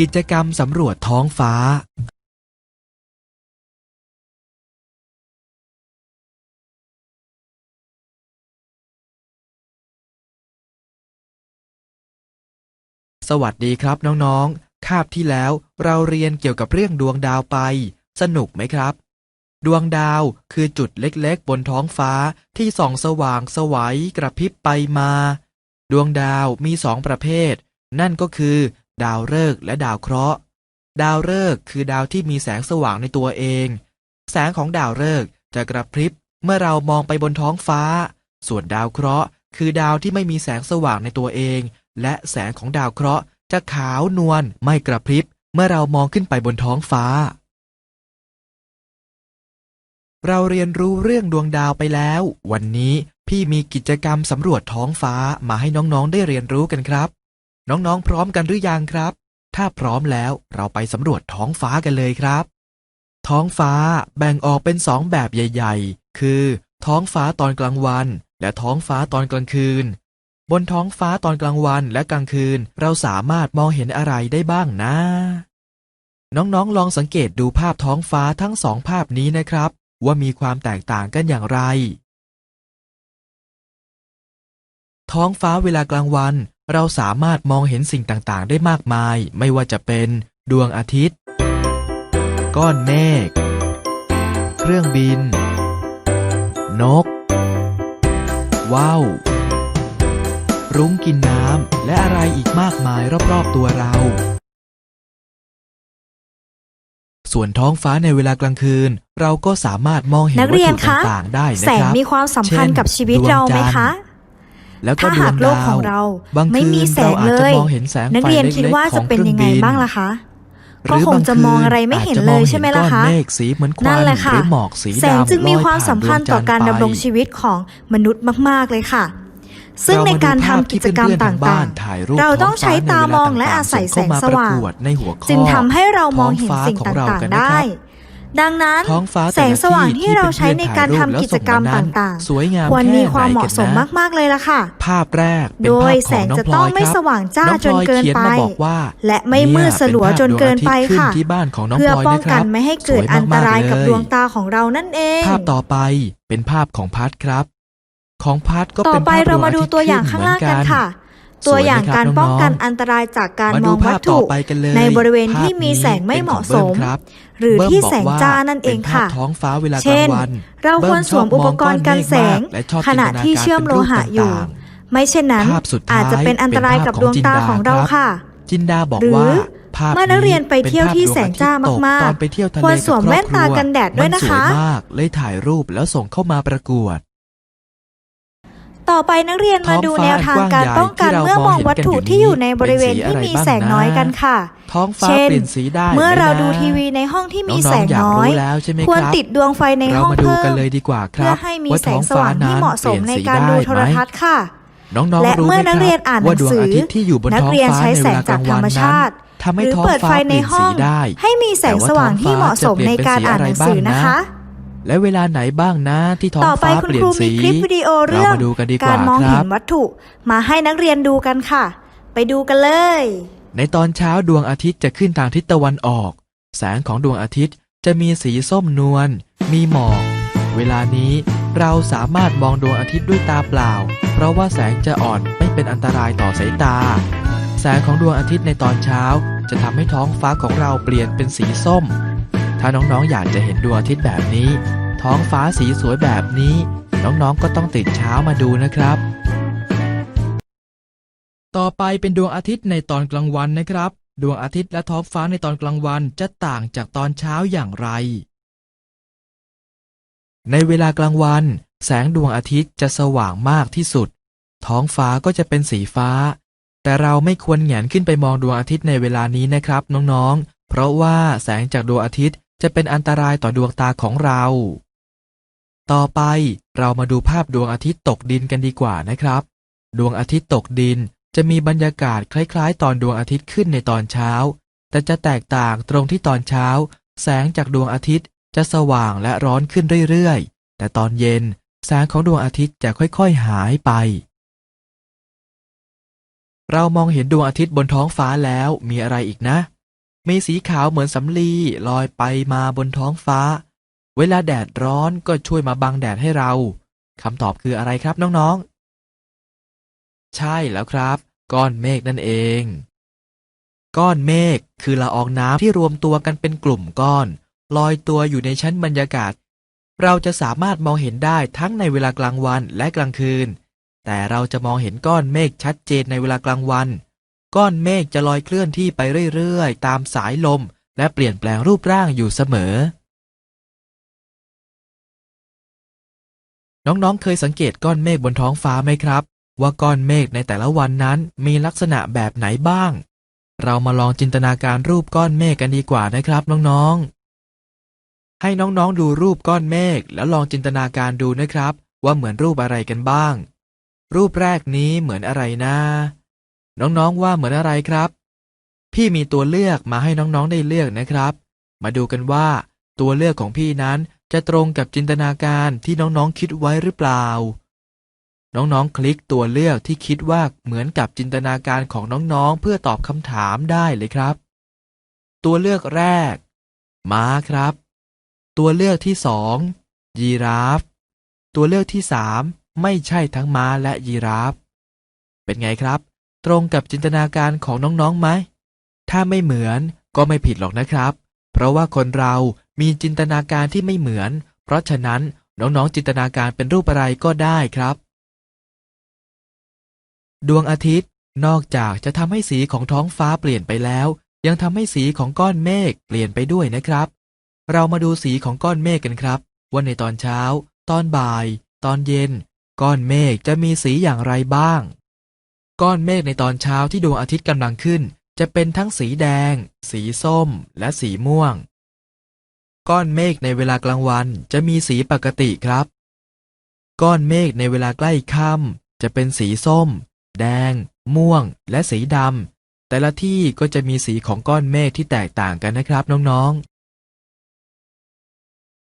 กิจกรรมสำรวจท้องฟ้าสวัสดีครับน้องๆ คาบที่แล้วเราเรียนเกี่ยวกับเรื่องดวงดาวไป สนุกไหมครับ ดวงดาวคือจุดเล็กๆ บนท้องฟ้าที่ส่องสว่างสวัยกระพริบไปมา ดวงดาวมีสองประเภท นั่นก็คือ ดาวฤกษ์และดาวเคราะห์ ดาวฤกษ์คือดาวที่มีแสงสว่างในตัวเอง แสงของดาวฤกษ์จะกระพริบเมื่อเรามองไปบนท้องฟ้า ส่วนดาวเคราะห์ คือดาวที่ไม่มีแสงสว่างในตัวเอง และแสงของดาวเคราะห์จะขาวนวลไม่กระพริบเมื่อเรามองขึ้นไปบนท้องฟ้า เราเรียนรู้เรื่องดวงดาวไปแล้ว วันนี้พี่มีกิจกรรมสำรวจท้องฟ้ามาให้น้องๆได้เรียนรู้กันครับ น้องๆ พร้อมกันหรือยังครับ ถ้าพร้อมแล้วเราไปสำรวจท้องฟ้ากันเลยครับ ท้องฟ้าแบ่งออกเป็นสองแบบใหญ่ ๆ คือ ท้องฟ้าตอนกลางวัน และท้องฟ้าตอนกลางคืน บนท้องฟ้าตอนกลางวันและกลางคืน เราสามารถมองเห็นอะไรได้บ้างนะ น้องๆ ลองสังเกตดูภาพท้องฟ้าทั้งสองภาพนี้นะครับ ว่ามีความแตกต่างกันอย่างไร ท้องฟ้าเวลากลางวัน เราสามารถมองเห็นสิ่งต่างๆ ได้มากมาย ไม่ว่าจะเป็น ดวงอาทิตย์ ก้อนเมฆเครื่องบิน นก ว้าว รุ้งกินน้ำและอะไรอีกมากมายรอบๆตัวเรา ส่วนท้องฟ้าในเวลากลางคืน เราก็สามารถมองเห็นนักวัตเรียนถุคะต่างๆได้นะแสงครับมีความสำคัญเช่นกับชีวิตดวงเราไหมจันทร์คะ แล้วก็ถ้าดวหากงโลดากของวเราบางไม่คืมีนแสเรางอาจเลจะย มองเห็นแสงนักไฟเรียนเล็คิดกว่าๆขจะองเป็นเครื่อยังงไงบินบ้างล่ะคะ หก็รือคงบางจะคืมองนอะไรไม่อาจเห็นจะเลมองยใช่ไหมล่ะก้อนคะเมฆสีเหมือนคนั่วันนแหละค่ะหรือหมอกสีดำแสงจึงมีความลอยผ่นสัมพันธ์ต่อการดวงจันทดำรงชีวิตของมนุษย์มากๆเลยค่ะ ซึ่งในการทำกิจกรรมตเาาดูภาพที่เพื่อนๆทางบ้า่านงถ่ายรูปๆเราต้องท้ใช้ฟ้ตามองในเวลและอาศัยแสงสว่างต่ๆเข้มประกวดในหัวข้อจึงทำให้เรามองเห็นสิ่งท้อฟ้าของเราต่างกันๆนะได้ครับ ดังนั้น ท้องฟ้าแสงสว่างที่เราใช้ในการทำกิจกรรมต่างสวยงามๆควรมีแไหนความเหมาะสมกันนมากๆเลยล่ะค่ะ ภาพแรกเป็นโดยภาพแสของงน้องจะพลต้อองยไม่ครับสว่างจ้าน้องพจลนอยเกินเขียนไปมาบอกว่าและไม่มืดสลัวจนเกินไปยค่ะเป็นภาพดวงอาทิตย์ขึ้นที่บ้านของน้องเพื่อพลอยป้องนะคกัรันบไม่ให้เกิดสวยอันตรายมากๆกับเลยดวงตาของเรานั่นเอง ภาพต่อไปเป็นภาพของพัดครับ ของพัดก็ต่อเป็นไปภาพเราดวงมาอาดูทิตย์ตัวอย่างขึ้ข้างล่างกันค่ะสวยไหม ตัวอย่างการครับป้องกันน้องๆอันตรายจากการมามดูองวัภาตพต่อถุไปกันเลยในบริเวณที่ภาพมีแสงไม่ป็นเหของมาะสบิ้มครับหรือเบิ้มที่บกแสงว่จ้านั่นเองป็ภาพค่ะท้องฟ้าเวลากเช่ลานงวันเราควรสวมอุปกรณ์กันแสงเบิ้มชอบมองก้อนเมฆมากและชอบขณะที่เชื่อมโลหะอยู่จินตนาการเป็นรูปต่างไม่เช่นนั้นภาพสุดท้ายอาจจะเป็นอันตรายกับดวงตาของเราค่ะๆจินดาบอกหรือว่าภาพเมื่อนักเรียนไปเที่ยวที่แสงจ้าเป็นภพดวงอทิตย์ตมากๆตอนไปเที่ยวทะเลควรสวมกับครอบแว่นตาครัวกันแดดด้วยนะคะมัสวยมากเลยถ่ายรูปแล้วส่งเข้ามาประกวด ต่อไปนักเรียนมาดูแนวทางการป้องกันเมื่อมองวัตถุที่อยู่ในบริเวณที่มีแสงน้อยกันค่ะ ท้องฟ้าเช่นเปลี่ยนสีได้เมื่อไหเรานะดูทีวีในห้องที่มีน้แสองงๆอยากน้อยรู้แล้วใช่ไหมควรครับติดดวงไฟในเราห้องมาดูเพิ่กันมเลยดีกว่าคเพื่อรับให้มีว่าแสท้องสว่างที่เหมาะสมในการดูโทรทัศน์ค่ะน้องๆและรู้เมื่ไหอมนักคเรียรันบอ่านหนัว่างดวงสืออาทิตย์ที่อยู่บนนักท้องเรียนฟ้าใช้ในแสเวงลากจาลากงธรวันรมนั้นชาติทำให้หรือท้องเปิดฟ้าไฟเปในลี่ยนห้สีองได้ให้มีแสงสว่างที่เหมาะสมในการอ่านหนังสือนะคะ และเวลาไหนบ้างนะที่ท้องต่อไปฟ้าคุณเปลี่ยคนรูสี มีคลิปวิดีโอเรื่องเรามาดูกันดีกว่าการมองครัเห็บ นวัตถุ มาให้นักเรียนดูกันค่ะ ไปดูกันเลย ในตอนเช้าดวงอาทิตย์จะขึ้นทางทิศตะวันออก แสงของดวงอาทิตย์จะมีสีส้มนวล มีหมอก เวลานี้เราสามารถมองดวงอาทิตย์ด้วยตาเปล่า เพราะว่าแสงจะอ่อนไม่เป็นอันตรายต่อสายตา แสงของดวงอาทิตย์ในตอนเช้าจะทำให้ท้องฟ้าของเราเปลี่ยนเป็นสีส้ม ถ้าน้องๆอยากจะเห็นดวงอาทิตย์แบบนี้ ท้องฟ้าสีสวยแบบนี้ น้องๆก็ต้องตื่นเช้ามาดูนะครับ ต่อไปเป็นดวงอาทิตย์ในตอนกลางวันนะครับ ดวงอาทิตย์และท้องฟ้าในตอนกลางวันจะต่างจากตอนเช้าอย่างไร ในเวลากลางวัน แสงดวงอาทิตย์จะสว่างมากที่สุด ท้องฟ้าก็จะเป็นสีฟ้า แต่เราไม่ควรแหงนขึ้นไปมองดวงอาทิตย์ในเวลานี้นะครับน้องๆเพราะว่าแสงจากดวงอาทิตย์ จะเป็นอันตรายต่อดวงตาของเรา ต่อไปเรามาดูภาพดวงอาทิตย์ตกดินกันดีกว่านะครับ ดวงอาทิตย์ตกดินจะมีบรรยากาศคล้ายๆ ตอนดวงอาทิตย์ขึ้นในตอนเช้า แต่จะแตกต่างตรงที่ตอนเช้า แสงจากดวงอาทิตย์จะสว่างและร้อนขึ้นเรื่อยๆ แต่ตอนเย็นแสงของดวงอาทิตย์จะค่อยๆหายไป เรามองเห็นดวงอาทิตย์บนท้องฟ้าแล้วมีอะไรอีกนะ มีสีขาวเหมือนสำลีลอยไปมาบนท้องฟ้า เวลาแดดร้อนก็ช่วยมาบังแดดให้เรา คำตอบคืออะไรครับน้องๆ ใช่แล้วครับ ก้อนเมฆนั่นเอง ก้อนเมฆคือละอองน้ำที่รวมตัวกันเป็นกลุ่มก้อน ลอยตัวอยู่ในชั้นบรรยากาศ เราจะสามารถมองเห็นได้ทั้งในเวลากลางวันและกลางคืน แต่เราจะมองเห็นก้อนเมฆชัดเจนในเวลากลางวัน ก้อนเมฆจะลอยเคลื่อนที่ไปเรื่อยๆ ตามสายลม และเปลี่ยนแปลงรูปร่างอยู่เสมอ น้องๆ เคยสังเกตก้อนเมฆบนท้องฟ้าไหมครับ ว่าก้อนเมฆในแต่ละวันนั้นมีลักษณะแบบไหนบ้าง เรามาลองจินตนาการรูปก้อนเมฆกันดีกว่านะครับน้องๆ ให้น้องๆ ดูรูปก้อนเมฆแล้วลองจินตนาการดูนะครับ ว่าเหมือนรูปอะไรกันบ้าง รูปแรกนี้เหมือนอะไรนะ น้องๆว่าเหมือนอะไรครับ พี่มีตัวเลือกมาให้น้องๆได้เลือกนะครับ มาดูกันว่า ตัวเลือกของพี่นั้นจะตรงกับจินตนาการที่น้องๆคิดไว้หรือเปล่า น้องๆ คลิกตัวเลือกที่คิดว่าเหมือนกับจินตนาการของน้องๆ เพื่อตอบคำถามได้เลยครับ ตัวเลือกแรก ม้าครับ ตัวเลือกที่สองยีราฟ ตัวเลือกที่สามไม่ใช่ทั้งม้าและยีราฟ เป็นไงครับ ตรงกับจินตนาการของน้องๆไหม ถ้าไม่เหมือนก็ไม่ผิดหรอกนะครับ เพราะว่าคนเรามีจินตนาการที่ไม่เหมือน เพราะฉะนั้นน้องๆจินตนาการเป็นรูปอะไรก็ได้ครับ ดวงอาทิตย์ นอกจากจะทำให้สีของท้องฟ้าเปลี่ยนไปแล้ว ยังทำให้สีของก้อนเมฆเปลี่ยนไปด้วยนะครับ เรามาดูสีของก้อนเมฆกันครับ ว่าในตอนเช้า ตอนบ่าย ตอนเย็น ก้อนเมฆจะมีสีอย่างไรบ้าง ก้อนเมฆในตอนเช้าที่ดวงอาทิตย์กำลังขึ้น จะเป็นทั้งสีแดง สีส้ม และสีม่วง ก้อนเมฆในเวลากลางวันจะมีสีปกติครับ ก้อนเมฆในเวลาใกล้ค่ำจะเป็นสีส้ม แดง ม่วง และสีดำแต่ละที่ก็จะมีสีของก้อนเมฆที่แตกต่างกันนะครับน้อง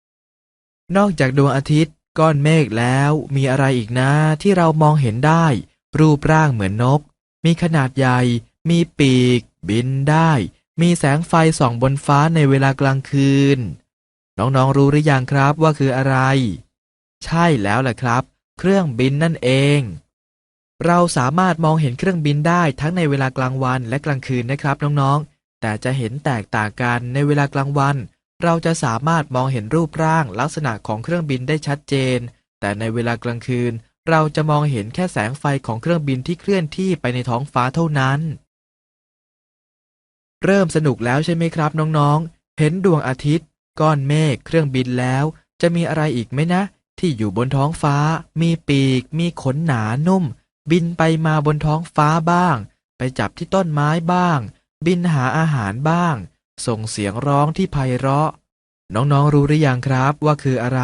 ๆ นอกจากดวงอาทิตย์ก้อนเมฆแล้วมีอะไรอีกนะที่เรามองเห็นได้ รูปร่างเหมือนนก มีขนาดใหญ่ มีปีก บินได้ มีแสงไฟส่องบนฟ้าในเวลากลางคืน น้องๆรู้หรือยังครับว่าคืออะไร ใช่แล้วแหละครับ เครื่องบินนั่นเอง เราสามารถมองเห็นเครื่องบินได้ทั้งในเวลากลางวันและกลางคืนนะครับน้องๆ แต่จะเห็นแตกต่างกันในเวลากลางวัน เราจะสามารถมองเห็นรูปร่างลักษณะของเครื่องบินได้ชัดเจน แต่ในเวลากลางคืน เราจะมองเห็นแค่แสงไฟของเครื่องบินที่เคลื่อนที่ไปในท้องฟ้าเท่านั้น เริ่มสนุกแล้วใช่ไหมครับน้องๆ เห็นดวงอาทิตย์ ก้อนเมฆ เครื่องบินแล้ว จะมีอะไรอีกไหมนะ ที่อยู่บนท้องฟ้า มีปีก มีขนหนานุ่ม บินไปมาบนท้องฟ้าบ้าง ไปจับที่ต้นไม้บ้าง บินหาอาหารบ้าง ส่งเสียงร้องที่ไพเราะ น้องๆรู้หรือยังครับว่าคืออะไร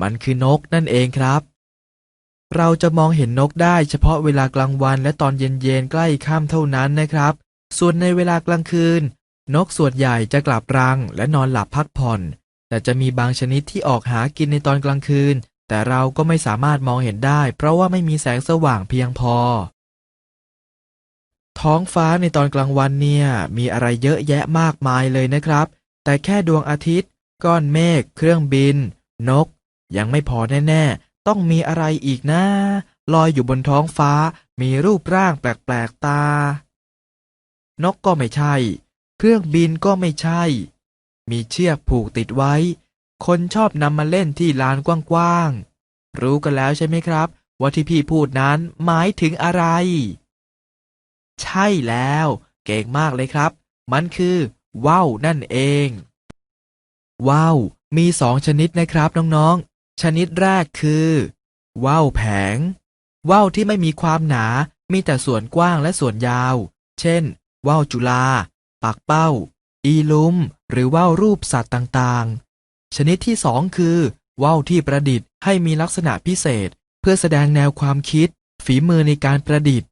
มันคือนกนั่นเองครับ เราจะมองเห็นนกได้เฉพาะเวลากลางวันและตอนเย็นๆใกล้ค่ำเท่านั้นนะครับ ส่วนในเวลากลางคืน นกส่วนใหญ่จะกลับรังและนอนหลับพักผ่อน แต่จะมีบางชนิดที่ออกหากินในตอนกลางคืน แต่เราก็ไม่สามารถมองเห็นได้ เพราะว่าไม่มีแสงสว่างเพียงพอ ท้องฟ้าในตอนกลางวันเนี่ยมีอะไรเยอะแยะมากมายเลยนะครับ แต่แค่ดวงอาทิตย์ ก้อนเมฆเครื่องบิน นก ยังไม่พอแน่ๆ ต้องมีอะไรอีกนะลอยอยู่บนท้องฟ้ามีรูปร่างแปลกๆตา นกก็ไม่ใช่ เครื่องบินก็ไม่ใช่ มีเชือกผูกติดไว้ คนชอบนำมาเล่นที่ลานกว้างๆ รู้กันแล้วใช่ไหมครับ ว่าที่พี่พูดนั้นหมายถึงอะไร ใช่แล้ว เก่งมากเลยครับ มันคือว่าวนั่นเองว่าวมีสองชนิดนะครับน้องๆ ชนิดแรกคือว่าวแผงว่าวที่ไม่มีความหนา มีแต่ส่วนกว้างและส่วนยาว เช่น ว่าวจุฬาปากเป้า อีลุม หรือว่าวรูปสัตว์ต่างๆ ชนิดที่สองคือว่าวที่ประดิษฐ์ให้มีลักษณะพิเศษ เพื่อแสดงแนวความคิด ฝีมือในการประดิษฐ์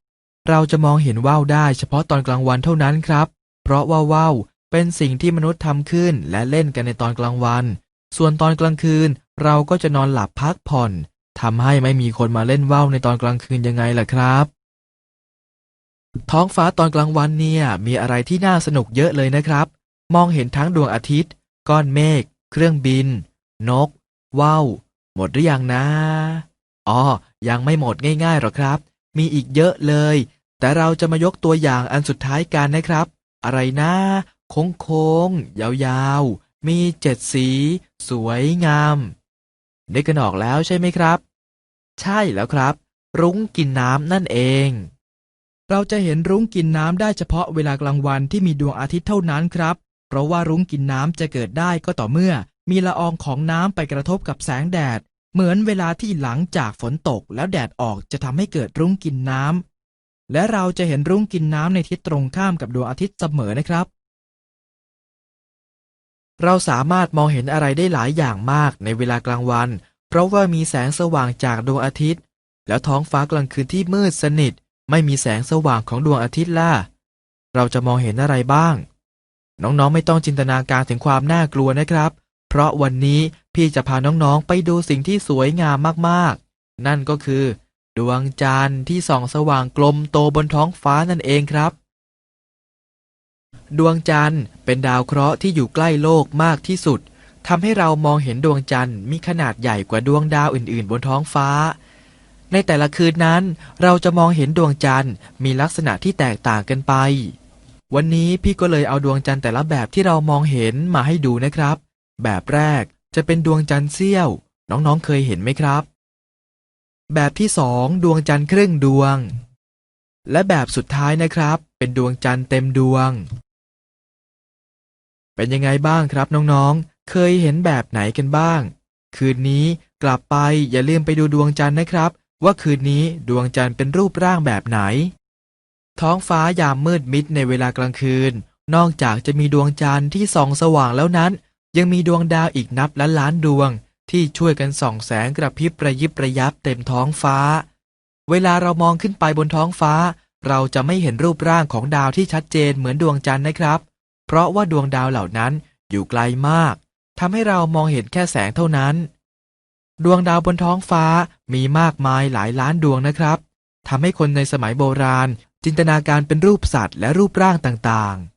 เราจะมองเห็นว่าวได้เฉพาะตอนกลางวันเท่านั้นครับ เพราะว่าว่าวเป็นสิ่งที่มนุษย์ทำขึ้นและเล่นกันในตอนกลางวัน ส่วนตอนกลางคืนเราก็จะนอนหลับพักผ่อนทำให้ไม่มีคนมาเล่นว่าวในตอนกลางคืนยังไงล่ะครับ ท้องฟ้าตอนกลางวันเนี่ย มีอะไรที่น่าสนุกเยอะเลยนะครับ มองเห็นทั้งดวงอาทิตย์ ก้อนเมฆ เครื่องบิน นก ว่าว หมดหรือยังนะ อ๋อ ยังไม่หมดง่ายๆหรอกครับ มีอีกเยอะเลย แต่เราจะมายกตัวอย่างอันสุดท้ายกันนะครับ อะไรนะ โค้งโค้งๆยาวๆ มีเจ็ดสี สวยงามนึกกันออกแล้วใช่ไหมครับ ใช่แล้วครับ รุ้งกินน้ำนั่นเอง เราจะเห็นรุ้งกินน้ำได้เฉพาะเวลากลางวันที่มีดวงอาทิตย์เท่านั้นครับ เพราะว่ารุ้งกินน้ำจะเกิดได้ก็ต่อเมื่อ มีละอองของน้ำไปกระทบกับแสงแดด เหมือนเวลาที่หลังจากฝนตกแล้วแดดออกจะทำให้เกิดรุ้งกินน้ำและเราจะเห็นรุ้งกินน้ำในทิศตรงข้ามกับดวงอาทิตย์เสมอนะครับ เราสามารถมองเห็นอะไรได้หลายอย่างมากในเวลากลางวัน เพราะว่ามีแสงสว่างจากดวงอาทิตย์ แล้วท้องฟ้ากลางคืนที่มืดสนิท ไม่มีแสงสว่างของดวงอาทิตย์ล่ะ เราจะมองเห็นอะไรบ้าง น้องๆไม่ต้องจินตนาการถึงความน่ากลัวนะครับ เพราะวันนี้พี่จะพาน้องๆไปดูสิ่งที่สวยงามมากๆ นั่นก็คือ ดวงจันทร์ที่ส่องสว่างกลมโตบนท้องฟ้านั่นเองครับ ดวงจันทร์เป็นดาวเคราะห์ที่อยู่ใกล้โลกมากที่สุดทำให้เรามองเห็นดวงจันทร์มีขนาดใหญ่กว่าดวงดาวอื่น ๆ บนท้องฟ้า ในแต่ละคืนนั้น เราจะมองเห็นดวงจันทร์มีลักษณะที่แตกต่างกันไป วันนี้พี่ก็เลยเอาดวงจันทร์แต่ละแบบที่เรามองเห็นมาให้ดูนะครับ แบบแรกจะเป็นดวงจันทร์เสี้ยว น้องๆเคยเห็นไหมครับ แบบที่สองดวงจันทร์ครึ่งดวง และแบบสุดท้ายนะครับ เป็นดวงจันทร์เต็มดวง เป็นยังไงบ้างครับน้องๆ เคยเห็นแบบไหนกันบ้าง คืนนี้กลับไปอย่าลืมไปดูดวงจันทร์นะครับ ว่าคืนนี้ดวงจันทร์เป็นรูปร่างแบบไหน ท้องฟ้ายามมืดมิดในเวลากลางคืน นอกจากจะมีดวงจันทร์ที่ส่องสว่างแล้วนั้น ยังมีดวงดาวอีกนับล้านล้านดวง ที่ช่วยกันส่องแสงกระพริบประยิบประยับเต็มท้องฟ้า เวลาเรามองขึ้นไปบนท้องฟ้า เราจะไม่เห็นรูปร่างของดาวที่ชัดเจนเหมือนดวงจันทร์นะครับ เพราะว่าดวงดาวเหล่านั้นอยู่ไกลมากทำให้เรามองเห็นแค่แสงเท่านั้น ดวงดาวบนท้องฟ้ามีมากมายหลายล้านดวงนะครับทำให้คนในสมัยโบราณ จินตนาการเป็นรูปสัตว์และรูปร่างต่างๆ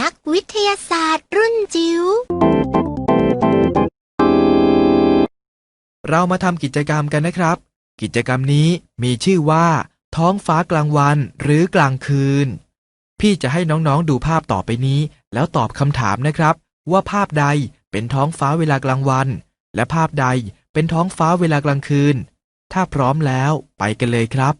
นักวิทยาศาสตร์รุ่นจิ๋ว เรามาทำกิจกรรมกันนะครับ กิจกรรมนี้มีชื่อว่า ท้องฟ้ากลางวันหรือกลางคืน พี่จะให้น้องๆดูภาพต่อไปนี้ แล้วตอบคำถามนะครับ ว่าภาพใดเป็นท้องฟ้าเวลากลางวัน และภาพใดเป็นท้องฟ้าเวลากลางคืน ถ้าพร้อมแล้วไปกันเลยครับ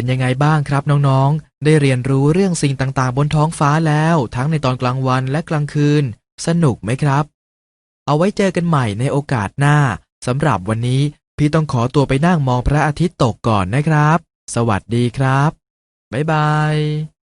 เป็นยังไงบ้างครับน้องๆ ได้เรียนรู้เรื่องสิ่งต่างๆ บนท้องฟ้าแล้ว ทั้งในตอนกลางวันและกลางคืน สนุกไหมครับ เอาไว้เจอกันใหม่ในโอกาสหน้าสำหรับวันนี้พี่ต้องขอตัวไปนั่งมองพระอาทิตย์ตกก่อนนะครับ สวัสดีครับ บ๊ายบาย